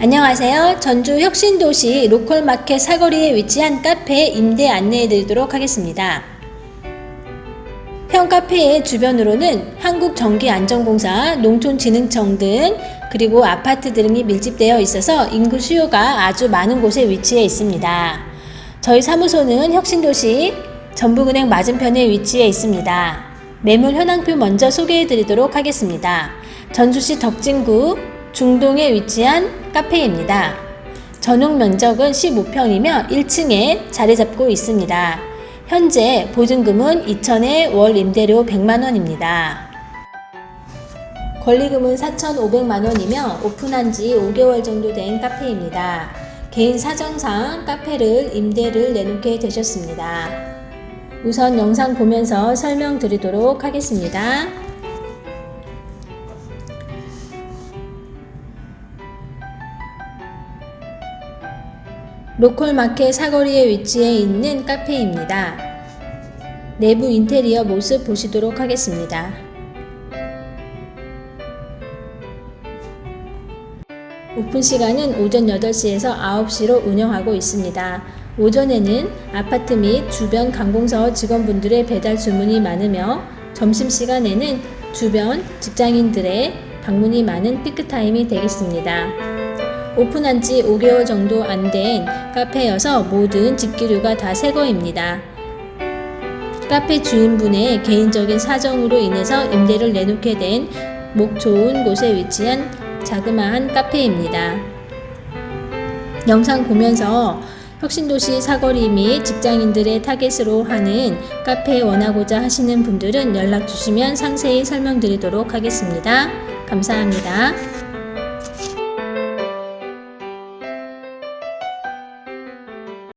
안녕하세요. 전주 혁신도시 로컬마켓 사거리에 위치한 카페 임대 안내해 드리도록 하겠습니다. 현 카페의 주변으로는 한국전기안전공사, 농촌진흥청 등 그리고 아파트 등이 밀집되어 있어서 인구 수요가 아주 많은 곳에 위치해 있습니다. 저희 사무소는 혁신도시 전북은행 맞은편에 위치해 있습니다. 매물 현황표 먼저 소개해 드리도록 하겠습니다. 전주시 덕진구 중동에 위치한 카페입니다. 전용 면적은 15평이며 1층에 자리 잡고 있습니다. 현재 보증금은 2천에 월 임대료 100만 원입니다. 권리금은 4,500만 원이며 오픈한 지 5개월 정도 된 카페입니다. 개인 사정상 카페를 임대를 내놓게 되셨습니다. 우선 영상 보면서 설명드리도록 하겠습니다. 로컬 마켓 사거리에 위치해 있는 카페입니다. 내부 인테리어 모습 보시도록 하겠습니다. 오픈 시간은 오전 8시에서 9시로 운영하고 있습니다. 오전에는 아파트 및 주변 관공서 직원분들의 배달 주문이 많으며 점심시간에는 주변 직장인들의 방문이 많은 피크타임이 되겠습니다. 오픈한 지 5개월 정도 안 된 카페여서 모든 집기류가 다 새 거입니다. 카페 주인분의 개인적인 사정으로 인해서 임대를 내놓게 된 목 좋은 곳에 위치한 자그마한 카페입니다. 영상 보면서 혁신도시 사거리 및 직장인들의 타겟으로 하는 카페 원하고자 하시는 분들은 연락 주시면 상세히 설명드리도록 하겠습니다. 감사합니다.